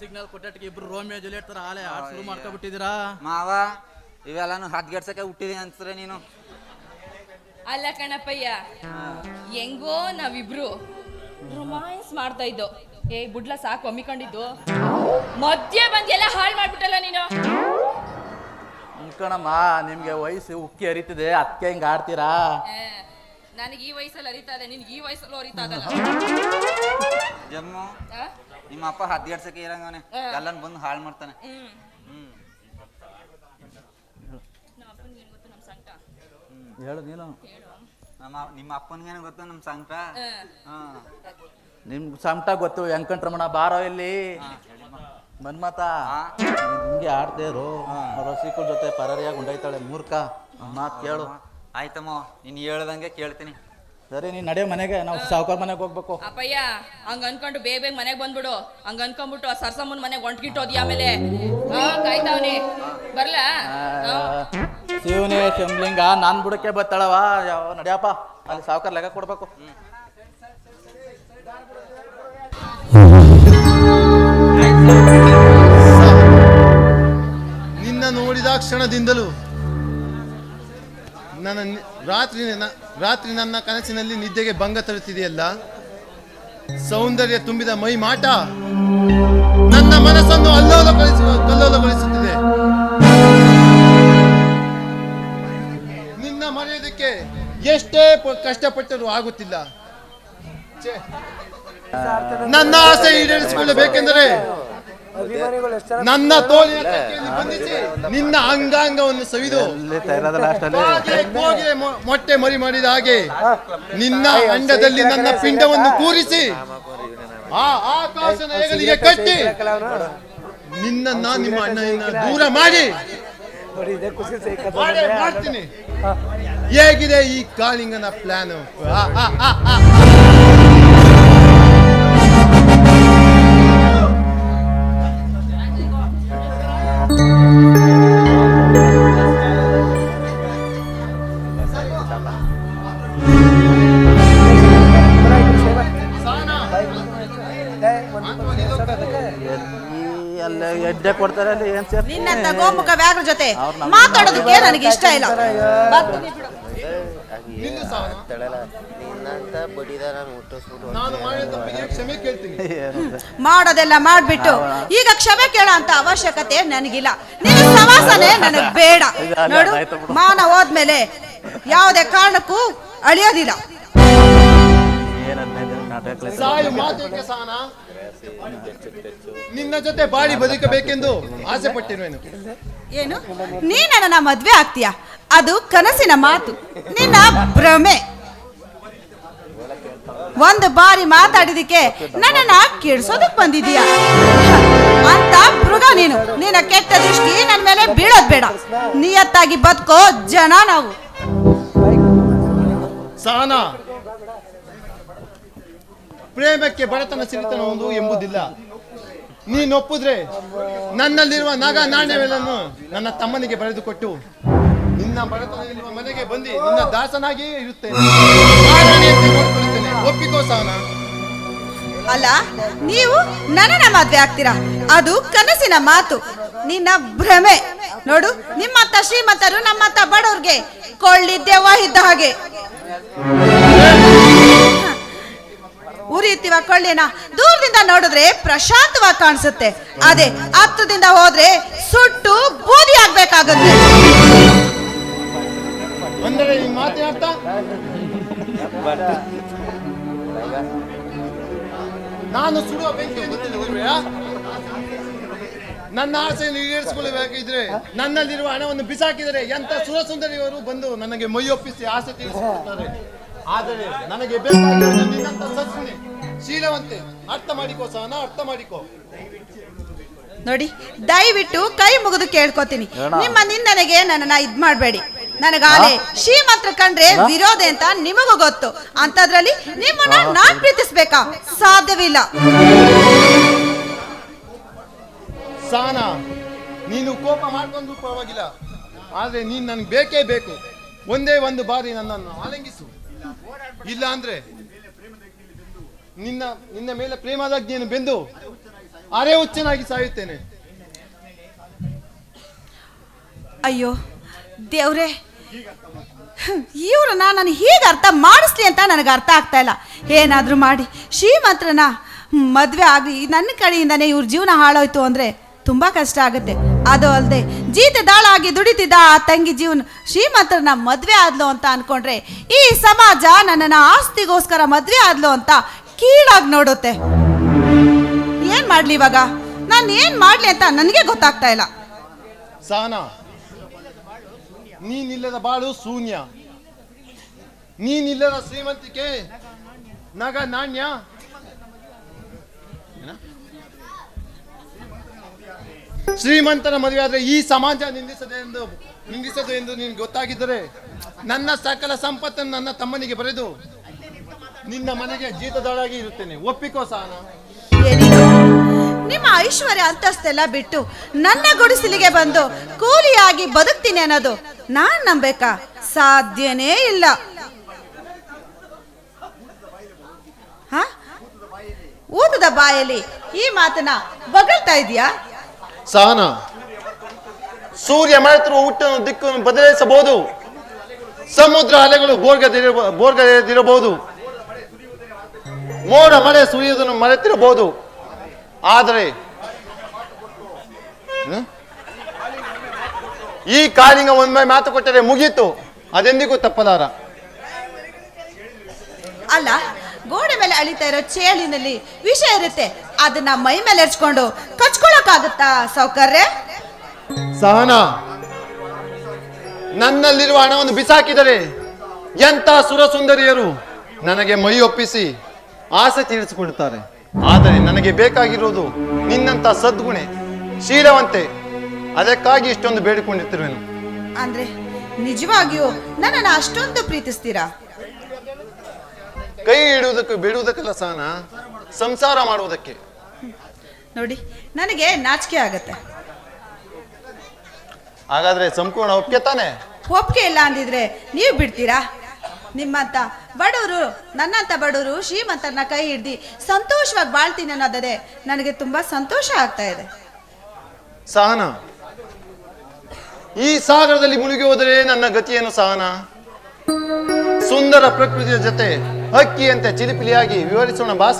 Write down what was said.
Signal ಕೊಟ್ಟಿಗೆ ಇಬ್ರು Romeo Juliet ತರ ಹಾಲೆ ಆಟ ಶುರು ಮಾಡ್ಕೊಬಿಟ್ಟಿದ್ದೀರಾ? ಮಾವ ಇವೆಲ್ಲಾನು ಹದ್ಗೆಡ್ಸಕ್ಕೆ ಹುಟ್ಟಿದೆ ಅನ್ಸ್ರೆ ನೀನು. ಅಲ್ಲ ಕಣಪ್ಪಯ್ಯ ಹೆಂಗೋ ನಾವಿಬ್ರು ರೊಮ್ಯಾನ್ಸ್ ಮಾಡ್ತಾ ಇದ್ದೋ. ಏ ಬುಡ್ಲ ಸಾಕು ಒಮ್ಮಿಕೊಂಡಿದ್ದು ಮಧ್ಯೆ ಬಂದ್ ಎಲ್ಲ ಹಾಳು ಮಾಡ್ಬಿಟ್ಟಲ್ಲ ನೀನು? ಕಣಮ್ಮ ನಿಮ್ಗೆ ವಯಸ್ಸು ಉಕ್ಕಿ ಹರಿತಿದೆ ಅದಕ್ಕೆ ಹಿಂಗ್ ಆಡ್ತೀರಾ ನನಗೆ ಈ ವಯಸ್ಸಲ್ಲಿ ಅರಿತಾ ಇದೆ ನಿನ್ಗೆ ಈ ವಯಸ್ಸಲ್ಲೂ ಅರಿತಾ ಇದಲ್ಲ ಜಮ್ಮು? ನಿಮ್ಮ ಅಪ್ಪ ಹದ್ಗೆಡ್ಸಕ್ಕೆ ಇರಂಗವನೆ. ಎಲ್ಲನ್ ಬಂದು ಹಾಳು ಮಾಡ್ತಾನೆ. ಹೇಳು ನೀನು. ನಮ್ಮ ನಿಮ್ಮ ಅಪ್ಪನಿಗೇನು ಗೊತ್ತು ನಮ್ಮ ಸಂಕಟ? ನಿಮ್ ಸಂಕಟ ಗೊತ್ತು ವೆಂಕಟರಮಣ ಬಾರೋ ಇಲ್ಲಿ. ಮನ್ಮತ ಹಾ. ಹಿಂಗೆ ಆಡ್ತೇರು ರಸಿಕ ಜೊತೆ ಪರಾರಿಯಾಗಿ ಉಂಡೈತಾಳೆ ಮೂರ್ಖ. ಮಾತು ಕೇಳು. ಆಯ್ತಮ್ಮ ನೀನು ಹೇಳ್ದಂಗೆ ಕೇಳ್ತೀನಿ. ಸರಿ ನೀನ್ ನಡೆ ಮನೆಗೆ ನಾವು ಸಾವುಕಾರ ಮನೆಗೆ ಹೋಗ್ಬೇಕು. ಅಪ್ಪಯ್ಯ ಹಂಗ ಅನ್ಕೊಂಡು ಬೇಗ ಬೇಗ ಮನೆಗೆ ಬಂದ್ಬಿಡು. ಹಂಗ ಅನ್ಕೊಂಡ್ಬಿಟ್ಟು ಆ ಸರ್ಸಮ್ಮನ ಮನೆಗೆ ಹೊಂಟ್ಗಿಟ್ಟೋದಿ ಆಮೇಲೆ? ಹಾ ಕಾಯ್ತಾವನಿ. ಬರ್ಲಾ. ಶಿವನೇ ಶಂಬ್ಲಿಂಗ ನಾನ್ ಬುಡಕ್ಕೆ ಬತ್ತಾಳವ. ಯಾವ ನಡಿಯಪ್ಪ ಅಲ್ಲಿ ಸಾವುಕಾರ ಲೆಕ್ಕ ಕೊಡ್ಬೇಕು. ನಿನ್ನ ನೋಡಿದ ಕ್ಷಣದಿಂದಲೂ ನನ್ನ ರಾತ್ರಿ ನನ್ನ- ರಾತ್ರಿ ನನ್ನ ಕನಸಿನಲ್ಲಿ ನಿದ್ದೆಗೆ ಭಂಗ ತರುತ್ತಿದೆಯಲ್ಲ? ಸೌಂದರ್ಯ ತುಂಬಿದ ಮೈ ಮಾಟ ನನ್ನ ಮನಸ್ಸನ್ನು ಅಲ್ಲೋಲಗೊಳಿಸ ಕಲ್ಲೋಲಗೊಳಿಸುತ್ತಿದೆ. ನಿನ್ನ ಮರೆಯೋದಕ್ಕೆ ಎಷ್ಟೇ ಕಷ್ಟಪಟ್ಟರೂ ಆಗುತ್ತಿಲ್ಲ. ನನ್ನ ಆಸೆ ಈಡೇರಿಸಿಕೊಳ್ಳಬೇಕೆಂದರೆ ನನ್ನ ತೋಳಿನ ಕಟ್ಟಿಯಲ್ಲಿ ಬಂಧಿಸಿ ನಿನ್ನ ಅಂಗಾಂಗವನ್ನು ಸವಿದು. ಹಾಗೆ ಕೋಗಿಲೆ ಮೊ- ಮೊಟ್ಟೆ ಮರಿ ಮಾಡಿದ ಹಾಗೆ ನಿನ್ನ ಅಂಡದಲ್ಲಿ ನನ್ನ ಪಿಂಡವನ್ನು ಕೂರಿಸಿ. ಆ ಆಕಾಶನ ಹೆಗಲಿಗೆ ಕಟ್ಟಿ. ನಿನ್ನ ನಿಮ್ಮ ಅಣ್ಣನ ದೂರ ಮಾಡಿ. ಮಾಡೇ ಮಾಡ್ತೀನಿ. ಹೇಗಿದೆ ಈ ಕಾಳಿಂಗನ ಪ್ಲಾನ್ ಎಡ್ಡೆ ಕೊಡ್ತಾರೆ ಅಲ್ಲಿ ಏನ್ ಸೇರ್ ನಿನ್ನಂತ ಗೋಮುಖ ವ್ಯಾಘ್ರ ಜೊತೆ ಮಾತಾಡೋದಕ್ಕೆ ನನಗೆ ಇಷ್ಟ ಇಲ್ಲ. ನಿನ್ನಂತ ಬಡಿದ ನಾನು ಹುಟ್ಟಿಸ್ಬಿಟ್ಟು ನಾನು ಮಾಡಿದ ತಪ್ಪಿಗೆ ಕ್ಷಮೆ ಕೇಳ್ತೀನಿ. ಮಾಡೋದೆಲ್ಲ ಮಾಡ್ಬಿಟ್ಟು ಈಗ ಕ್ಷಮೆ ಕೇಳೋ ಅಂತ ಅವಶ್ಯಕತೆ ನನಗಿಲ್ಲ. ನಿನ್ನ ಸವಾಸನೆ ನನಗ್ ಬೇಡ. ನೋಡು ಮಾನ ಹೋದ್ಮೇಲೆ ಯಾವುದೇ ಕಾರಣಕ್ಕೂ ಅಳಿಯೋದಿಲ್ಲ. ಸಾಯು ಸಹನ ನಿನ್ನ ಜೊತೆ ಬಾಳಿ ಬದುಕಬೇಕೆಂದು ಆಸೆ ಪಟ್ಟಿರುವೆನು. ಏನು? ನೀ ನನ್ನ ಮದ್ವೆ ಆಗ್ತೀಯ? ಅದು ಕನಸಿನ ಮಾತು. ನಿನ್ನ ಭ್ರಮೆ. ಒಂದು ಬಾರಿ ಮಾತಾಡಿದಕ್ಕೆ ನನ್ನನ್ನ ಕೆಡ್ಸೋದಕ್ ಬಂದಿದೀಯ ಅಂತ ಮೃಗ ನೀನು. ನಿನ್ನ ಕೆಟ್ಟ ದೃಷ್ಟಿ ನನ್ನ ಮೇಲೆ ಬೀಳೋದ್ ಬೇಡ. ನಿಯತ್ತಾಗಿ ಬದುಕೋ ಜನ ನಾವು. ಪ್ರೇಮಕ್ಕೆ ಬಡತನ ಸಿರಿತನ ಒಂದು ಎಂಬುದಿಲ್ಲ. ನೀನೊಪ್ಪಿದ್ರೆ ನನ್ನಲ್ಲಿರುವ ನಗ ನಾಣ್ಯವೆಲ್ಲನ್ನು ನನ್ನ ತಮ್ಮನಿಗೆ ಬರೆದುಕೊಟ್ಟು ನಿನ್ನ ಬಡತನದಲ್ಲಿರುವ ಮನೆಗೆ ಬಂದು ನಿನ್ನ ದಾಸನಾಗಿ ಇರುತ್ತೇನೆ ಒಪ್ಪಿಕೋ ಸಾವನ. ಅಲ್ಲ ನೀವು ನನ್ನ ಮದ್ವೆ ಆಗ್ತೀರಾ? ಅದು ಕನಸಿನ ಮಾತು ನಿನ್ನ ಭ್ರಮೆ. ನೋಡು ನಿಮ್ಮತ್ತ ಶ್ರೀಮಂತರು ನಮ್ಮತ್ತ ಬಡವ್ರಿಗೆ ಕೊಳ್ಳಿದ್ದೇವ ಇದ್ದ ಹಾಗೆ. ಉರಿಯುತ್ತಿವ ಕೊಳ್ಳಿನ ದೂರದಿಂದ ನೋಡಿದ್ರೆ ಪ್ರಶಾಂತವಾಗಿ ಕಾಣಿಸುತ್ತೆ. ಅದೇ ಹತ್ತದಿಂದ ಹೋದ್ರೆ ಸುಟ್ಟು ಬೂದಿ ಆಗ್ಬೇಕಾಗುತ್ತೆ. ಅಂದರೆ ಈ ಮಾತಿನ ಅರ್ಥ ನಾನು ಸುಡುವ ಬೆಂಕಿ ನನ್ನ ಆಸೆಯನ್ನು ಈಡೇರಿಸಿಕೊಳ್ಳಬೇಕಿದ್ರೆ ನನ್ನಲ್ಲಿರುವ ಹಣವನ್ನು ಬಿಸಾಕಿದರೆ ಎಂತ ಸುರಸುಂದರಿಯವರು ಬಂದು ನನಗೆ ಮೈಯೊಪ್ಪಿಸಿ ಆಸೆ ತೀರಿಸಿಕೊಡ್ತಾರೆ. ಆದರೆ ನನಗೆ ಬೇಕಾಗಿರುವುದು ನಿನ್ನಂತ ಶೀಲವಂತೆ ಅರ್ಥ ಮಾಡಿಕೋ ಸಹನ ಅರ್ಥ ಮಾಡಿಕೋ. ನೋಡಿ ದಯವಿಟ್ಟು ಕೈ ಮುಗಿದು ಕೇಳ್ಕೊತೀನಿ. ನಿಮ್ಮ ನಿಂದನೆಗೆ ನನ್ನನ್ನ ಇದ್ ಮಾಡ್ಬೇಡಿ ನನಗಾಲೆ ಶ್ರೀಮಂತ್ರ ಕಂಡ್ರೆ ವಿರೋಧ ಅಂತ ನಿಮಗೂ ಗೊತ್ತು. ಅಂತದ್ರಲ್ಲಿ ನಿಮ್ಮನ್ನ ನಾನ್ ಪ್ರೀತಿಸ್ಬೇಕಾ? ಸಾಧ್ಯವಿಲ್ಲ. ಸಾನಾ ನೀನು ಕೋಪ ಮಾಡ್ಕೊಂಡು ಪರವಾಗಿಲ್ಲ. ಆದ್ರೆ ನೀನ್ ನನ್ಗೆ ಬೇಕೇ ಬೇಕು. ಒಂದೇ ಒಂದು ಬಾರಿ ನನ್ನನ್ನು ಆಲಂಗಿಸು. ಇಲ್ಲ ಅಂದ್ರೆ ನಿನ್ನ ನಿನ್ನ ಮೇಲೆ ಪ್ರೇಮದಾಜ್ಞೆಯನ್ನು ಬೆಂದು ಅರೆ ಹುಚ್ಚನಾಗಿ ಸಾಯುತ್ತೇನೆ. ಅಯ್ಯೋ ದೇವ್ರೆ ಇವ್ರನ್ನ ನಾನು ಹೀಗೆ ಅರ್ಥ ಮಾಡಿಸ್ಲಿ ಅಂತ ನನಗೆ ಅರ್ಥ ಆಗ್ತಾ ಇಲ್ಲ. ಏನಾದರೂ ಮಾಡಿ. ಶ್ರೀಮಂತ್ರನ ಮದುವೆ ಆಗಲಿ ನನ್ನ ಕಡೆಯಿಂದನೇ ಇವ್ರ ಜೀವನ ಹಾಳೋಯ್ತು ಅಂದರೆ ತುಂಬ ಕಷ್ಟ ಆಗುತ್ತೆ. ಅದು ಅಲ್ಲದೆ ಜೀತದಾಳಾಗಿ ದುಡಿತಿದ್ದ ಆ ತಂಗಿ ಜೀವನ ಶ್ರೀಮಂತ್ರನ ಮದುವೆ ಆದ್ಲು ಅಂತ ಅನ್ಕೊಂಡ್ರೆ, ಈ ಸಮಾಜ ನನ್ನನ್ನು ಆಸ್ತಿಗೋಸ್ಕರ ಮದುವೆ ಆದ್ಲು ಅಂತ ಕೀಳಾಗಿ ನೋಡುತ್ತೆ. ಏನು ಮಾಡಲಿ ಇವಾಗ? ನಾನು ಏನು ಮಾಡಲಿ ಅಂತ ನನಗೆ ಗೊತ್ತಾಗ್ತಾ ಇಲ್ಲ. ನೀನಿಲ್ಲದ ಬಾಳು ಶೂನ್ಯ. ನೀನಿಲ್ಲದ ಶ್ರೀಮಂತಿಕೆ ನಗ ನಾಣ್ಯ? ಶ್ರೀಮಂತನ ಮದುವೆ ಆದ್ರೆ ಈ ಸಮಾಜ ನಿಂದಿಸದೆ ಎಂದು, ನಿಂದಿಸದು ಎಂದು ನಿನ್ ಗೊತ್ತಾಗಿದ್ದರೆ ನನ್ನ ಸಕಲ ಸಂಪತ್ತನ್ನು ನನ್ನ ತಮ್ಮನಿಗೆ ಬರೆದು ನಿನ್ನ ಮನೆಗೆ ಜೀತದಾಳಾಗಿ ಇರುತ್ತೇನೆ. ಒಪ್ಪಿಕೋ ಸಹನ ನಿಮ್ಮ ಐಶ್ವರ್ಯ ಅಂತಸ್ತೆಲ್ಲ ಬಿಟ್ಟು ನನ್ನ ಗುಡಿಸಲಿಗೆ ಬಂದು ಕೂಲಿಯಾಗಿ ಬದುಕ್ತೀನಿ ಅನ್ನೋದು. ನಾನ್ ನಂಬೇಕಾ? ಸಾಧ್ಯನೇ ಇಲ್ಲ. ಹ? ಊತದ ಬಾಯಲ್ಲಿ ಈ ಮಾತನ್ನ ಬಗಳ್ತಾ ಇದೆಯಾ ಸಹನ, ಸೂರ್ಯ ಮಾತ್ರ ಹುಟ್ಟನ್ನು ದಿಕ್ಕನ್ನು ಬದಲಾಯಿಸಬಹುದು. ಸಮುದ್ರ ಅಲೆಗಳು ಬೋರ್ಗದಿರ ಬೋರ್ಗದಿರಬಹುದು. ಮೋಡ ಮಳೆ ಸುರಿಯುವುದನ್ನು ಮರೆತಿರಬಹುದು. ಆದರೆ? ಈ ಕಾಲಿಂಗ ಒಮ್ಮೆ ಮಾತು ಕೊಟ್ಟರೆ ಮುಗೀತು. ಅದೆಂದಿಗೂ ತಪ್ಪದಾರ? ಅಲ್ಲ ಗೋಡೆ ಮೇಲೆ ಅಳಿತಾ ಇರೋ ಚೇಳಿನಲ್ಲಿ ವಿಷ ಇರುತ್ತೆ. ಅದನ್ನ ಮೈ ಮೇಲೆ ಎರ್ಚ್ಕೊಂಡು ಕಚ್ಕೊಳಕ್ಕಾಗುತ್ತಾ ಸೌಕರ್ಯ? ಸಹನ ನನ್ನಲ್ಲಿರುವ ಹಣವನ್ನು ಬಿಸಾಕಿದರೆ ಎಂತ ಸುರಸುಂದರಿಯರು ನನಗೆ ಮೈ ಒಪ್ಪಿಸಿ ಆಸೆ ತೀರಿಸಿಕೊಳ್ಳುತ್ತಾರೆ ಆದರೆ ನನಗೆ ಬೇಕಾಗಿರುವುದು ನಿನ್ನಂತ ಸದ್ಗುಣೆ ಶೀಲವಂತೆ. ಅದಕ್ಕಾಗಿ ಇಷ್ಟೊಂದು ಬೇಡಿಕೊಂಡಿರ್ತಿರುವೆನು ಅಂದ್ರೆ ನಿಜವಾಗಿಯೂ ನನ್ನನ್ನು ಅಷ್ಟೊಂದು ಪ್ರೀತಿಸ್ತೀರಾ? ಕೈ ಇಡುವುದಕ್ಕೆ ಬಿಡುವುದಕ್ಕೆಲ್ಲ ಸಹನ ಸಂಸಾರ ಮಾಡುವುದಕ್ಕೆ. ನೋಡಿ ನನಗೆ ನಾಚಿಕೆ ಆಗತ್ತೆ. ಹಾಗಾದ್ರೆ ಸಂಪೂರ್ಣ ಒಪ್ಪಿಗೆ ತಾನೆ? ಒಪ್ಪಿಗೆ ಇಲ್ಲ ಅಂದಿದ್ರೆ ನೀವು ಬಿಡ್ತೀರಾ? ನಿಮ್ಮಂತ ಬಡವರು ನನ್ನಂತ ಬಡವರು ಶ್ರೀಮಂತರನ್ನ ಕೈ ಹಿಡ್ದು ಸಂತೋಷವಾಗಿ ಬಾಳ್ತೀನಿ ಅನ್ನೋದೇ ನನಗೆ ತುಂಬಾ ಸಂತೋಷ ಆಗ್ತಾ ಇದೆ. ಸಹನ ಈ ಸಾಗರದಲ್ಲಿ ಮುಳುಗಿ ಹೋದರೆ ನನ್ನ ಗತಿಯನ್ನು ಸಹನ. ಸುಂದರ ಪ್ರಕೃತಿಯ ಜೊತೆ ಹಕ್ಕಿಯಂತೆ ಚಿಲಿಪಿಲಿಯಾಗಿ ವಿವರಿಸೋಣ ಬಾ